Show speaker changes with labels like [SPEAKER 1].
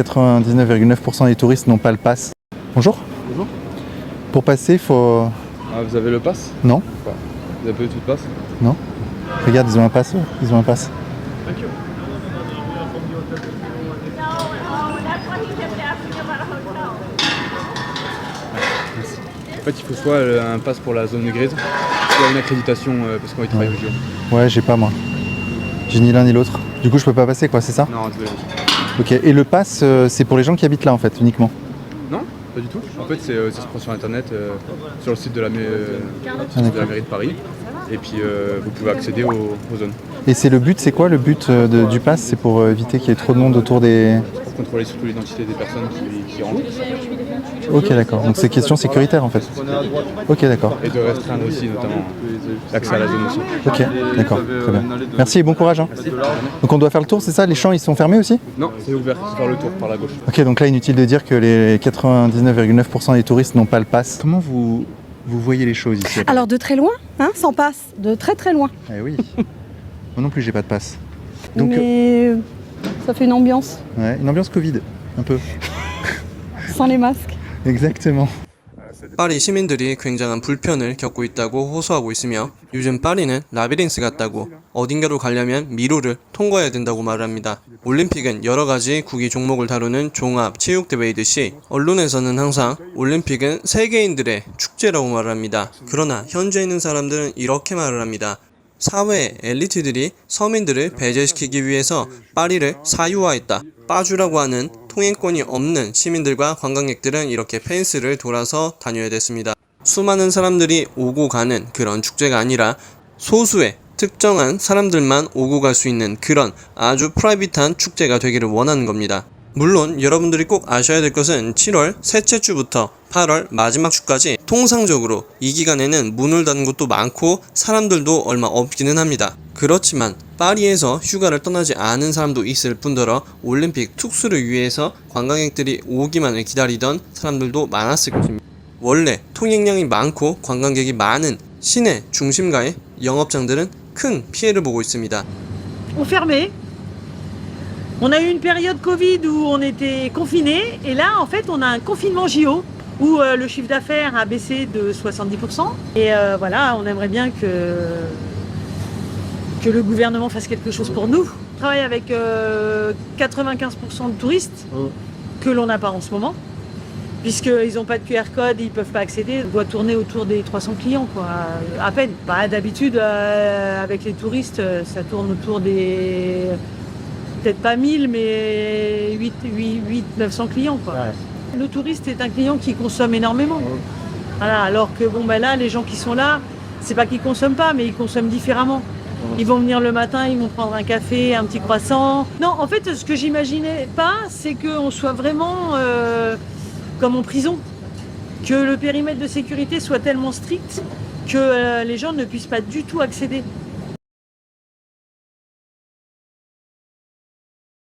[SPEAKER 1] 99,9% des touristes n'ont pas le pass. Bonjour.
[SPEAKER 2] Bonjour.
[SPEAKER 1] Pour passer, il faut.
[SPEAKER 2] Ah, vous avez le pass?
[SPEAKER 1] Non.
[SPEAKER 2] Vous avez pas du tout de pass?
[SPEAKER 1] Regarde, ils ont un pass. eux. Ils ont un pass.
[SPEAKER 2] En fait, il faut soit euh, un pass pour la zone grise, soit une accréditation euh, parce qu'on y travaille
[SPEAKER 1] Ouais.
[SPEAKER 2] au.
[SPEAKER 1] Ouais, j'ai pas moi. J'ai ni l'un ni l'autre. Du coup, je peux pas passer, quoi, c'est ça?
[SPEAKER 2] Non, désolé.
[SPEAKER 1] Ok. Et le pass, euh, c'est pour les gens qui habitent là, en fait, uniquement.
[SPEAKER 2] Non, pas du tout. En fait, c'est, euh, ça se prend sur internet, euh, sur le site de la, mai- euh,
[SPEAKER 1] Ah,
[SPEAKER 2] de la mairie de Paris. Et puis vous pouvez accéder aux, aux zones
[SPEAKER 1] Et c'est le but, c'est quoi le but de- du pass? C'est pour éviter qu'il y ait trop de monde autour des.
[SPEAKER 2] Pour contrôler surtout l'identité des personnes qui, qui rentrent
[SPEAKER 1] Ok, d'accord. Donc c'est question sécuritaire, en fait. Ok, d'accord.
[SPEAKER 2] et de restreindre aussi notamment l'accès à la zone aussi.
[SPEAKER 1] Ok, d'accord. Très bien. Merci et bon courage. hein. Donc on doit faire le tour, c'est ça? Les champs, ils sont fermés aussi?
[SPEAKER 2] Non, c'est ouvert, faut faire le tour par la gauche.
[SPEAKER 1] Ok, donc là, inutile de dire que les 99,9% des touristes n'ont pas le pass. Comment vous, vous voyez les choses ici?
[SPEAKER 3] Alors de très loin, hein, sans passe, de très très loin.
[SPEAKER 1] Eh oui. Moi non plus, j'ai pas de pass. Donc,
[SPEAKER 3] Mais ça fait une ambiance,
[SPEAKER 1] ouais, une ambiance Covid, un peu.
[SPEAKER 3] sans les masques.
[SPEAKER 1] Exactement.
[SPEAKER 4] 파리 시민들이 굉장한 불편을 겪고 있다고 호소하고 있으며 요즘 파리는 라비린스 같다고 어딘가로 가려면 미로를 통과해야 된다고 말합니다. 올림픽은 여러 가지 구기 종목을 다루는 종합 체육 대회이듯이 언론에서는 항상 올림픽은 세계인들의 축제라고 말합니다. 그러나 현지에 있는 사람들은 이렇게 말을 합니다. 사회 엘리트들이 서민들을 배제시키기 위해서 파리를 사유화했다. 빠주라고 하는 통행권이 없는 시민들과 관광객들은 이렇게 펜스를 돌아서 다녀야 됐습니다. 수많은 사람들이 오고 가는 그런 축제가 아니라 소수의 특정한 사람들만 오고 갈 수 있는 그런 아주 프라이빗한 축제가 되기를 원하는 겁니다. 물론 여러분들이 꼭 아셔야 될 것은 7월 셋째 주부터 8월 마지막 주까지 통상적으로 이 기간에는 문을 닫는 곳도 많고 사람들도 얼마 없기는 합니다. 그렇지만 파리에서 휴가를 떠나지 않은 사람도 있을 뿐더러 올림픽 특수를 위해서 관광객들이 오기만을 기다리던 사람들도 많았을 것입니다. 원래 통행량이 많고 관광객이 많은 시내 중심가의 영업장들은 큰 피해를 보고 있습니다.
[SPEAKER 5] On a eu une période Covid où on était confinés et là en fait on a un confinement JO où euh, le chiffre d'affaires a baissé de 70% et euh, voilà on aimerait bien que que le gouvernement fasse quelque chose pour nous. On travaille avec euh, 95% de touristes que l'on n'a pas en ce moment puisqu'ils n'ont pas de QR code, ils ne peuvent pas accéder. On doit tourner autour des 300 clients, quoi. à peine. Bah, D'habitude, euh, avec les touristes, euh, ça tourne autour des... peut-être pas 1000, mais 8, 8, 8 900 clients. Quoi. Le touriste est un client qui consomme énormément. Voilà, alors que bon, bah, là, les gens qui sont là, c'est pas qu'ils consomment pas, mais ils consomment différemment. Ils vont venir le matin, ils vont prendre un café, un petit croissant. Non, en fait, ce que j'imaginais pas, c'est qu'on soit vraiment euh, comme en prison. Que le périmètre de sécurité soit tellement strict que euh, les gens ne puissent pas du tout accéder.